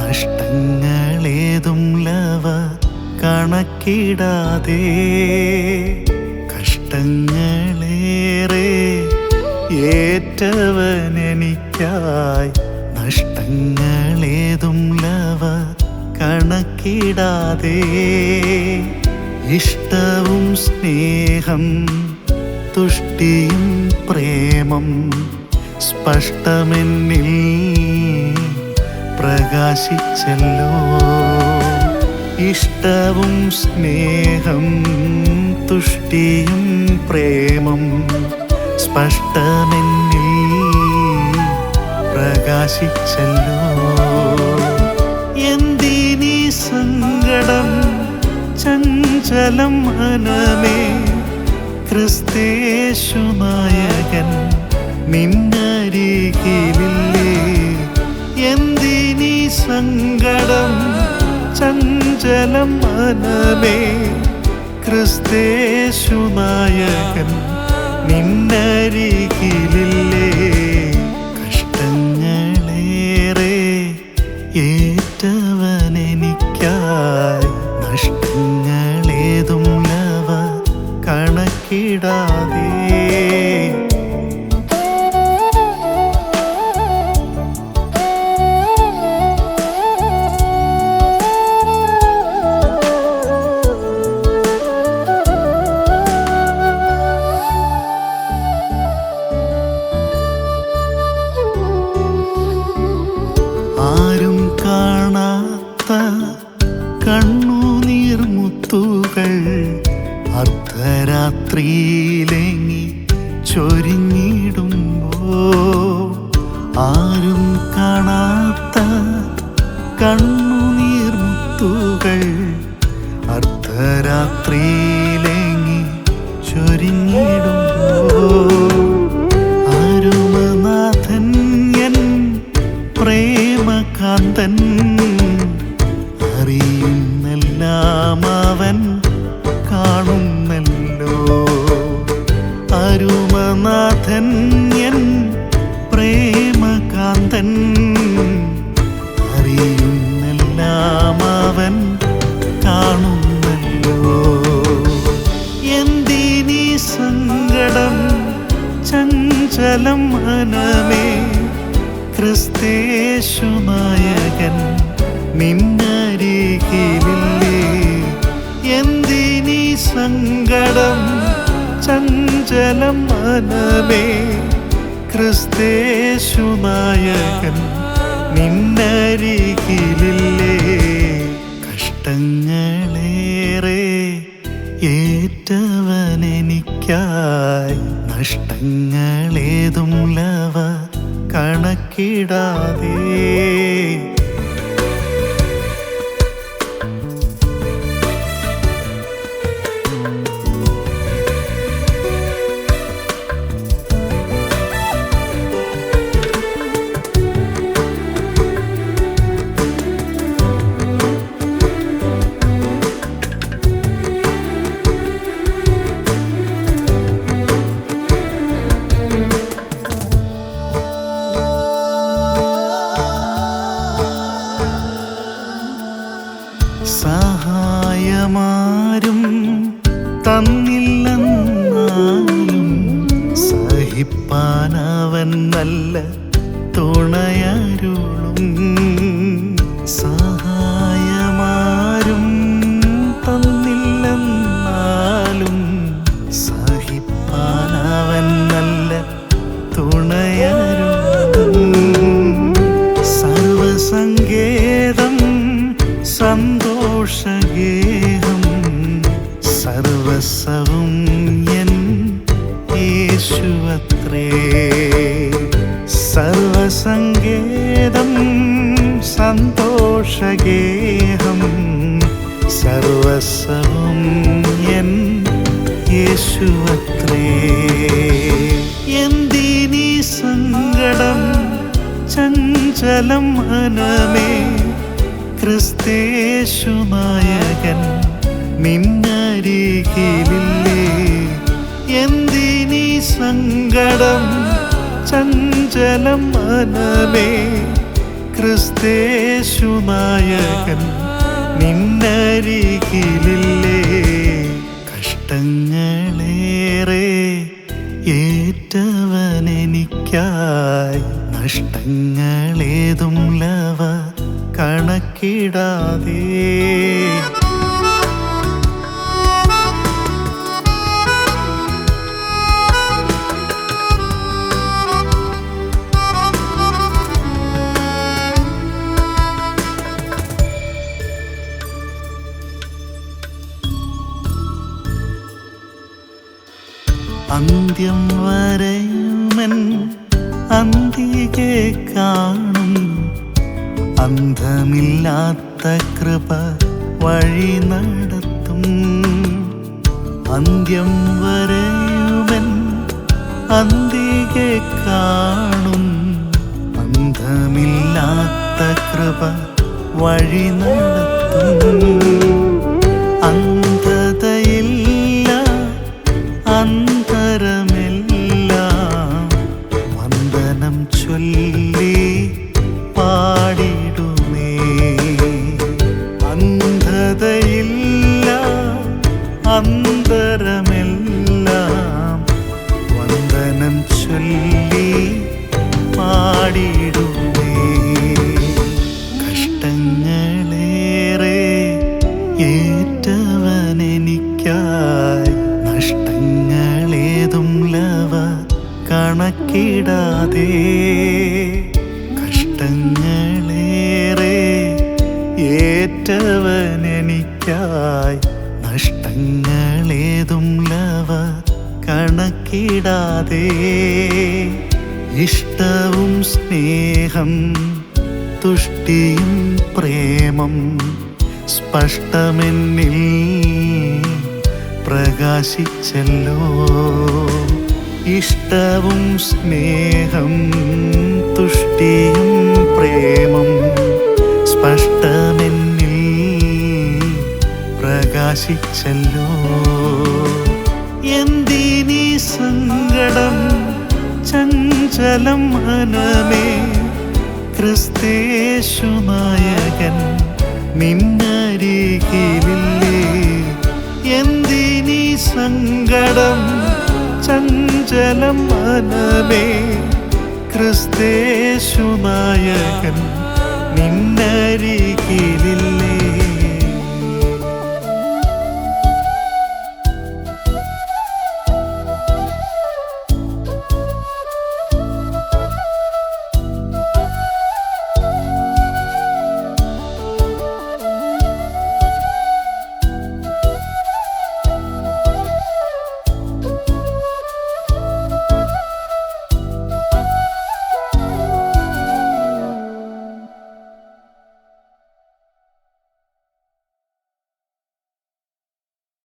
നഷ്ടങ്ങളേതും ലവ കണക്കിടാതെ കഷ്ടങ്ങളേറെ ഏറ്റവനെനിക്കായി നഷ്ടങ്ങളേതും ലവ കണക്കിടാതെ ഇഷ്ടവും സ്നേഹം തുഷ്ടിയും പ്രേമം സ്പഷ്ടമെന്നിൽ പ്രകാശിച്ചല്ലോ. ഇഷ്ടവും സ്നേഹം തുഷ്ടിയും പ്രേമം സ്പഷ്ടമെന്നിൽ പ്രകാശിച്ചല്ലോ. എന്തിനീ സങ്കടം ചഞ്ചലം മനമേ ക്രിസ്തേശു നായകൻ നിന്നരികിലില്ലേ ചഞ്ചലം മനമേ ക്രിസ്തേശു നായകൻ നിന്നരികിലില്ലേ കഷ്ടങ്ങളേറെ ഏറ്റവനെനിക്കായി നഷ്ടങ്ങളേതും ലവ കണക്കിടാതെ കണ്ണുനീർമുത്തുകൾ അർദ്ധരാത്രിയിലെങ്ങി ചൊരിഞ്ഞിടുമ്പോ സങ്കടം ചഞ്ചലം മനമേ ക്രിസ്തേശു നായകൻ നിന്നരികിലില്ലേ എന്തിനീ സങ്കടം ചഞ്ചലം മനമേ ക്രിസ്തേശു നായകൻ നിന്നരികിലില്ലേ കഷ്ടങ്ങളേറെ ഏറ്റവനെനിക്കായി നഷ്ടങ്ങളേതും ലവ കണക്കിടാതെ സർവസവും എൻ യേശുവത്രേ. സർവസങ്കേതം സന്തോഷഗേഹം സർവസവും എൻ യേശുവത്രേ. എന്തിനീ സങ്കടം ചഞ്ചലം അനമേ ക്രിസ്തേശു നായകൻ നിന്നരികിലില്ലേ? എന്തി എന്തിനീ സങ്കടം? ചഞ്ചലം മനമേ. ക്രിസ്തേശു നായകൻ നിന്നരികിലില്ലേ? കഷ്ടങ്ങളേറെ ഏറ്റവനെനിക്കായി നഷ്ടങ്ങളേതും ലവ കണക്കിടാതെ. അന്ത്യം വരെയുമൻ അന്തികെ കാണും. അന്ധമില്ലാത്ത കൃപ വഴി നടത്തും. അന്ത്യം വരെയുമൻ അന്തികെ കാണും. അന്ധമില്ലാത്ത കൃപ വഴി നടത്തും. അന്തരമെല്ലാം വന്ദനം ചൊല്ലി പാടിടുമേ കഷ്ടങ്ങളേറെ ഏറ്റവനെനിക്കായി നഷ്ടങ്ങളേതും ലവ കണക്കിടാതെ. കഷ്ടങ്ങളേറെ ഏറ്റവനെനിക്കായി കണക്കിടാതെ ഇഷ്ടവും സ്നേഹം തുഷ്ടിയും പ്രേമം സ്പഷ്ടമെന്നിൽ പ്രകാശിച്ചല്ലോ. ഇഷ്ടവും സ്നേഹം തുഷ്ടിയും പ്രേമം സ്പഷ്ടമെന്നിൽ പ്രകാശിച്ചല്ലോ. എന്തിനീ സങ്കടം ചഞ്ചലം മനമേ ക്രിസ്തേശു നായകൻ നിന്നരികിലില്ലേ. എന്തിനീ സങ്കടം ചഞ്ചലം മനമേ ക്രിസ്തേശു നായകൻ നിന്നരികിലില്ലേ.